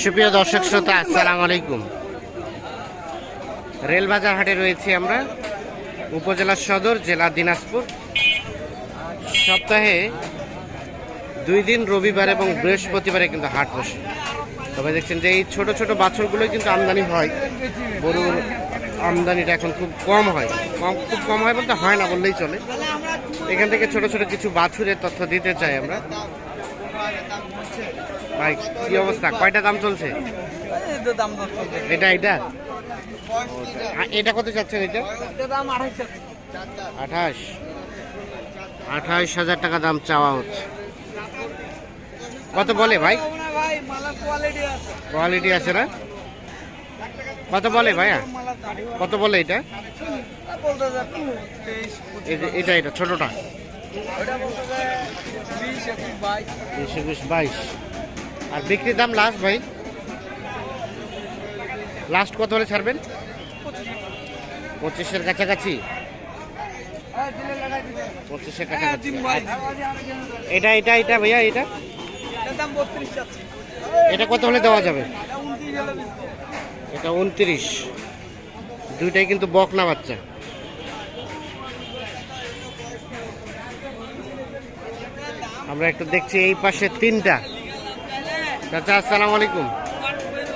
সুপ্রিয় দর্শক শ্রোতা, আসসালামু আলাইকুম। রেলবাজার হাটে রয়েছি আমরা, উপজেলা সদর, জেলা দিনাজপুর। সপ্তাহে দুই দিন রবিবার এবং বৃহস্পতিবারে কিন্তু হাট বসে। তবে দেখছেন যে এই ছোট ছোট বাছুরগুলোই কিন্তু আমদানি হয়। গরুর আমদানিটা এখন খুব কম হয়। কম খুব কম হয় বলতে হয় না বললেই চলে। এখান থেকে ছোট ছোট কিছু বাছুরের তথ্য দিতে চাই আমরা। ভাই কি অবস্থা? কয়টা দাম চলছে? এটা এটা? এটা কত চাচ্ছেন এটা? আঠাশ। আঠাশ হাজার টাকা দাম চাওয়া হচ্ছে। কত বলে ভাই? কোয়ালিটি আছে না? কত বলে ভাইয়া? কত বলে এটা? এটা এটা ছোটটা। বিশ একুশ বাইশ। আর বিক্রির দাম লাস্ট ভাই? লাস্ট কত হলে ছাড়বেন? পঁচিশের কাছাকাছি। পঁচিশের কাছাকাছি। এটা এটা এটা ভাইয়া, এটা? এটা কত হলে দেওয়া যাবে? এটা উনত্রিশ। দুইটাই কিন্তু বক না বাচ্চা। আমরা একটু দেখছি এই পাশে তিনটা। চাচা আসসালামু আলাইকুম।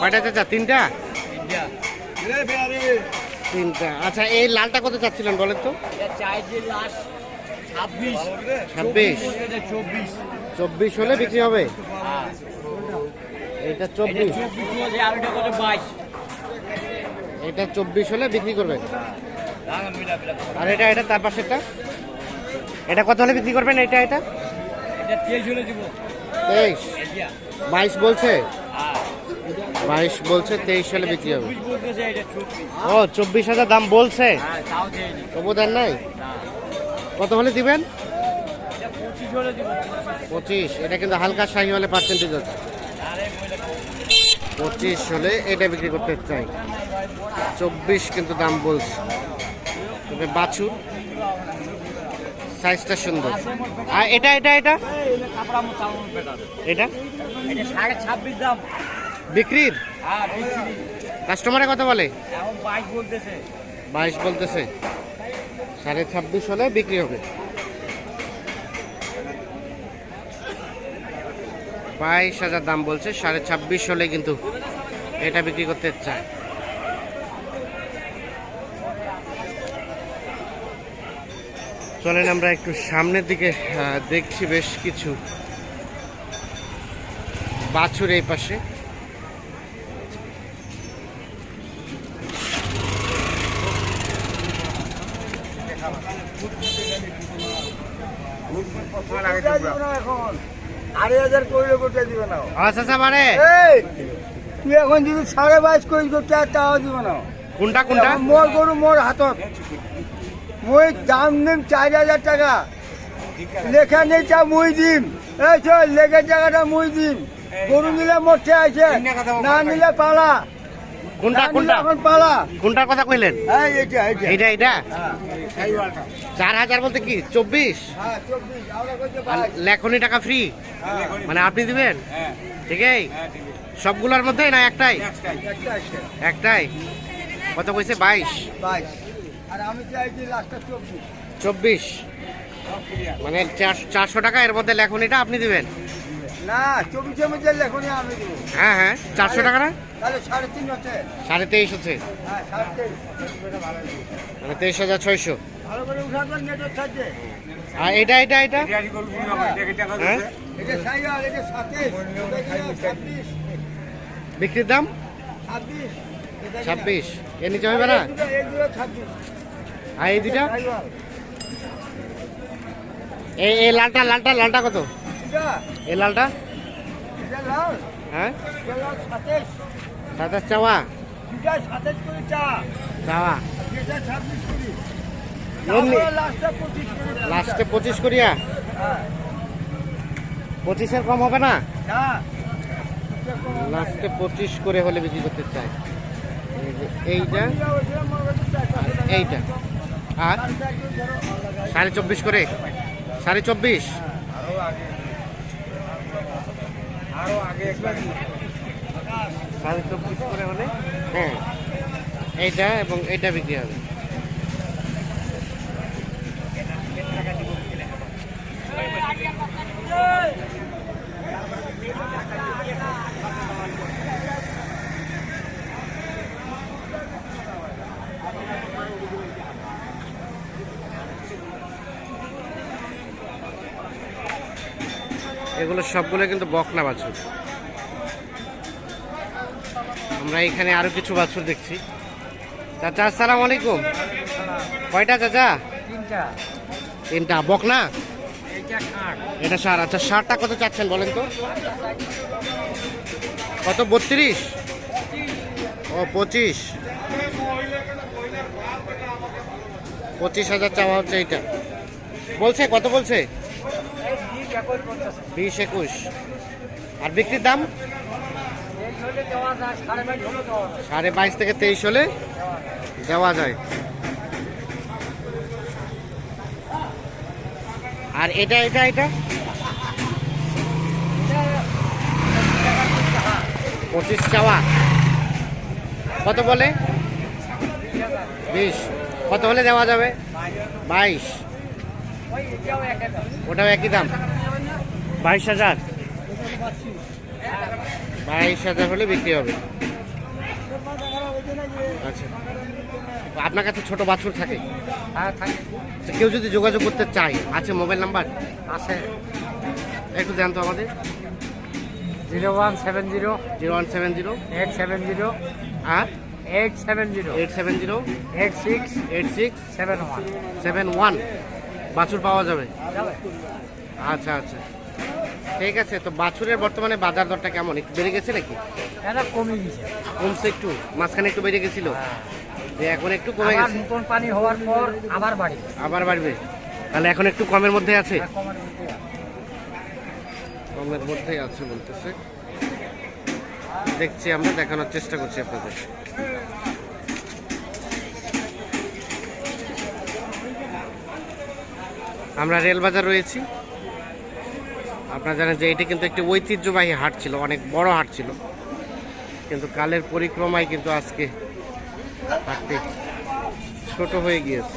কয়টা চাচা তিনটা? তিনটা। আচ্ছা এই লালটা কত চাচ্ছিলেন বলেন তো? ছাব্বিশ। চব্বিশ হলে বিক্রি হবে? এটা চব্বিশ। এটা বাইশ। এটা চব্বিশ হলে বিক্রি করবেন? আর এটা এটা তার পাশেরটা? এটা কত হলে বিক্রি করবেন? এটা এটা? এটা তেইশ হলে দিব। তেইশ বাইশ বলছে? বাইশ বলছে, তেইশ হলে বিক্রি হবে। ও, চব্বিশ হাজার দাম বলছে? তবু দেন নাই? কত হলে দিবেন? পঁচিশ, এটা কিন্তু হালকা শাহি হলে পার্সেন্টেজ আছে। পঁচিশ হলে এটা বিক্রি করতে চাই। চব্বিশ কিন্তু দাম বলছে। তবে বাছুর সাইজটা সুন্দর। আর এটা এটা এটা? এটা? দাম বিক্রির? বিক্রি কাস্টমারে কত বলে? বাইশ বলতেছে। সাড়ে ছাব্বিশ হলে বিক্রি হবে। বাইশ হাজার দাম বলছে, সাড়ে ছাব্বিশ হলে কিন্তু এটা বিক্রি করতে চায়। চলেন আমরা একটু সামনের দিকে দেখছি বেশ কিছু বাছুর এই পাশে আচ্ছা আচ্ছা মানে কোনটা কোনটা মোর গরু মোর হাতত মই দাম নিম চার হাজার টাকা। লেখা নেই চা মুই দিম। এই চল লেখের জায়গাটা মুই দিম। গরু নিলে মোটে আছে না নিলে পালা। কোনটা না কোনটা? এখন পালা। কোনটার কথা কইলেন? এইটা এইটা। হ্যাঁ চার হাজার বলতে কি? চব্বিশ? হ্যাঁ লেখনি টাকা ফ্রি মানে আপনি দিবেন? ঠিকই? সবগুলোর মধ্যে না একটাই। একটাই? কত কইছে? বাইশ? বাইশ। চব্বিশ। মানে চার- চারশো টাকা এর মধ্যে লেখনিটা আপনি দিবেন? না চব্বিশের মধ্যে লেখনি আমি দেবো। হ্যাঁ হ্যাঁ। চারশো টাকা না তাহলে সাড়ে তিন হচ্ছে। সাড়ে তেইশ হচ্ছে। হ্যাঁ মানে তেইশ হাজার ছয়শো। ভালো করে উঠাবেন নেটওয়ার্ক থাকবে আর এটা এটা এটা? হ্যাঁ। এটা সাইয়াল এটা সাতাইশ বিক্রির দাম? ছাব্বিশ। ছাব্বিশ। এর নিচে হবে না? ছাব্বিশ। আর এই দুটা এই লালটা লালটা লালটা কত? এই লালটা? হ্যাঁ? সাতাশ চাওয়া? চাওয়া? লাস্টে পঁচিশ করিয়া? পঁচিশের কম হবে না? লাস্টে পঁচিশ করে হলে বিক্রি করতে চাই এইটা এইটা। আর? সাড়ে চব্বিশ করে? সাড়ে চব্বিশ? সাড়ে চব্বিশ করে হলে হ্যাঁ। এইটা এবং এইটা বিক্রি হবে। এগুলো সবগুলো কিন্তু বকনা বাছুর। আমরা এখানে আরও কিছু বাছুর দেখছি। চাচা আসসালামু আলাইকুম। কয়টা চাচা? তিনটা। বকনা? এটা সার আচ্ছা সারটা কত চাচ্ছেন বলেন তো? কত? বত্রিশ? ও পঁচিশ। পঁচিশ হাজার চাওয়া হচ্ছে এইটা। বলছে? কত বলছে? বিশ একুশ। আর বিক্রির দাম? সাড়ে বাইশ থেকে তেইশ হলে দেওয়া যায়। আর এটা এটা এটা? পঁচিশ চাওয়া। কত বলে? বিশ। কত হলে দেওয়া যাবে? বাইশ। ওটাও একই দাম। বাইশ হাজার। বাইশ হাজার হলে বিক্রি হবে। আচ্ছা। আপনার কাছে ছোট বাছুর থাকে? হ্যাঁ থাকে। কেউ যদি যোগাযোগ করতে চায় আছে মোবাইল নাম্বার? আছে। একটু দেন তো আমাদের। Zero one seven zero. Zero one seven zero. Eight seven zero. আর? Eight seven zero. Eight seven zero. Eight six. Eight six. Seven one. Seven one. বাছুর পাওয়া যাবে। আচ্ছা আচ্ছা। ঠিক আছে তো বাছুরের বর্তমানে বাজার দরটা কেমন? একটু বেড়ে গেছে নাকি? এটা কমে গেছে। কমছে একটু? মাঝখানে একটু বেড়ে গেছিল? যে এখন একটু কমে গেছে। নতুন পানি হওয়ার পর আবার বাড়ি আবার বাড়বে? তাহলে এখন একটু কমের মধ্যে আছে? কমার মধ্যে আছে। কমের মধ্যেই আছে বলতেছে। দেখছি আমরা দেখানোর চেষ্টা করছি আপনাদের। আমরা রেলবাজার রয়েছি। আপনারা জানেন যে এটা কিন্তু একটি ঐতিহ্যবাহী হাট ছিল, অনেক বড় হাট ছিল। কিন্তু কালের পরিক্রমায় কিন্তু আজকে হাটটি ছোট হয়ে গিয়েছে।